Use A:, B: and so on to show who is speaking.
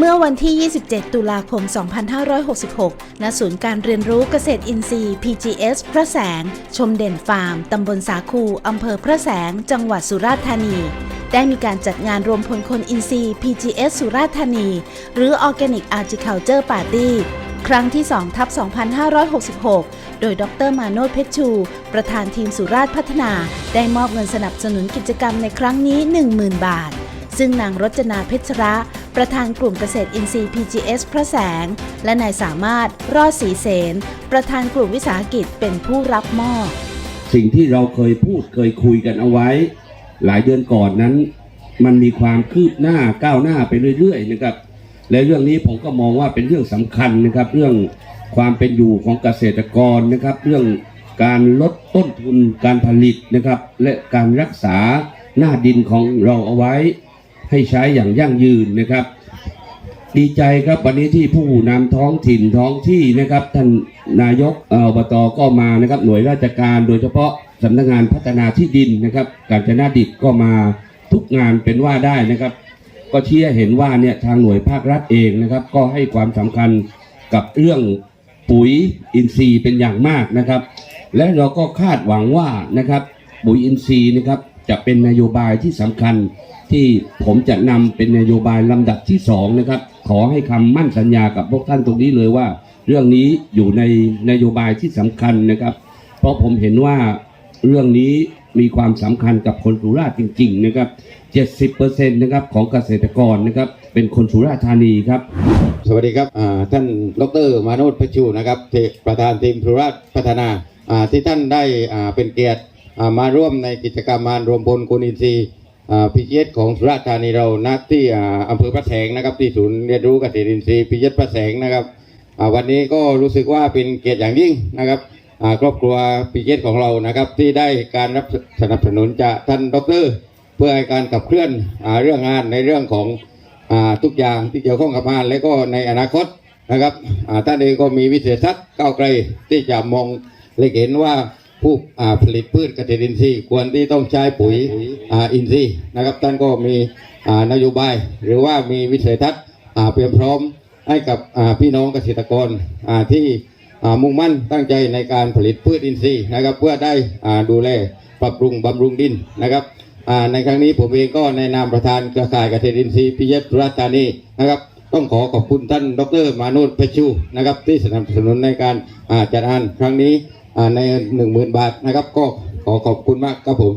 A: เมื่อวันที่ 27 ตุลาคม 2566 ณ ศูนย์การเรียนรู้เกษตรอินทรีย์ PGS พระแสง ชมเด่นฟาร์ม ตำบลสาคู อำเภอพระแสง จังหวัดสุราษฎร์ธานี ได้มีการจัดงานรวมพลคนอินทรีย์ PGS สุราษฎร์ธานี หรือ Organic Agriculture Party ครั้งที่ 2 ทับ 2566 โดยดรมาโนดเพชรชู ประธานทีมสุราษฎร์พัฒนา ได้มอบเงินสนับสนุนกิจกรรมในครั้งนี้ 10,000 บาท ซึ่งนางรจนาเพชรระ ประธานกลุ่มเกษตรอินทรีย์ PGS พระแสง และนายสามารถรอดศรีเสนประธานกลุ่มวิสาหกิจเป็นผู้รับมอบ
B: สิ่งที่เราเคยพูดเคยคุยกันเอาไว้ หลายเดือนก่อนนั้น มันมีความคืบหน้าก้าวหน้าไปเรื่อยๆนะครับ และเรื่องนี้ผมก็มองว่าเป็นเรื่องสำคัญนะครับ เรื่องความเป็นอยู่ของเกษตรกรนะครับ เรื่องการลดต้นทุนการผลิตนะครับ และการรักษาหน้าดินของเราเอาไว้ ให้ใช้อย่างยั่งยืนนะครับ ดีใจครับวันนี้ที่ผู้นำท้องถิ่นท้องที่นะครับท่านนายกอบตก็มานะครับ หน่วยราชการโดยเฉพาะสำนักงานพัฒนาที่ดินนะครับ การจนาดิตก็มาทุกงานเป็นว่าได้นะครับ ก็เชี้ให้เห็นว่าเนี่ยทางหน่วยภาครัฐเองนะครับ ก็ให้ความสำคัญกับเรื่องปุ๋ยอินทรีย์เป็นอย่างมากนะครับ และเราก็คาดหวังว่านะครับปุ๋ยอินทรีย์นะครับจะเป็นนโยบายที่สำคัญ ที่ผมจะนำเป็นนโยบายลำดับที่สองนะครับ ขอให้คำมั่นสัญญากับพวกท่านตรงนี้เลยว่า เรื่องนี้อยู่ในนโยบายที่สำคัญนะครับ เพราะผมเห็นว่าเรื่องนี้มีความสำคัญกับคนสุราษฎร์จริง ๆ นะครับ 70%นะครับของเกษตรกรนะครับ เป็นคนสุราษฎร์ธานีครับ
C: สวัสดีครับท่านดรมาโนดเพชรชูนะครับประธานทีมธุรัฐพัฒนาที่ท่านได้เป็นเกียรติมาร่วมในกิจกรรมมารวมพลคุณอินทรีย์ พีเอสของสุราษฎร์ธานีเราณที่อ่าอำเภอพระแสงนะครับ ที่ศูนย์เรียนรู้เกษตรอินทรีย์พีเอสพระแสงนะครับวันนี้ก็รู้สึกว่าเป็นเกียรติอย่างยิ่งนะครับครอบครัวพีเอสของเรานะครับ ที่ได้การรับสนับสนุนจากท่านดร เพื่อให้การขับเคลื่อนอเรื่องงานในเรื่องของอทุกอย่างที่เกี่ยวข้องกับงาน และก็ในอนาคตนะครับท่านเองก็มีวิสัยทัศน์ก้าวไกลที่จะมองเล็งเห็นว่า ผู้ผลิตพืชเกษตรอินทรีย์ควรที่ต้องใช้ปุ๋ยอินทรีย์นะครับท่านก็มีนโยบาย หรือว่ามีวิสัยทัศน์เตรียมพร้อมให้กับพี่น้องเกษตรกรที่มุ่งมั่นตั้งใจในการผลิตพืชอินทรีย์นะครับ เพื่อได้ดูแลปรับปรุงบำรุงดินนะครับในครั้งนี้ผมเองก็ในนามประธานเครือข่ายเกษตรอินทรีย์พิยศรัตานีนะครับต้องขอขอบคุณท่านดรมานุษเพชูนะครับที่สนับสนุนในการจัดงานครั้งนี้ ในหนึ่งหมื่นบาทนะครับ ก็ขอขอบคุณมากครับผม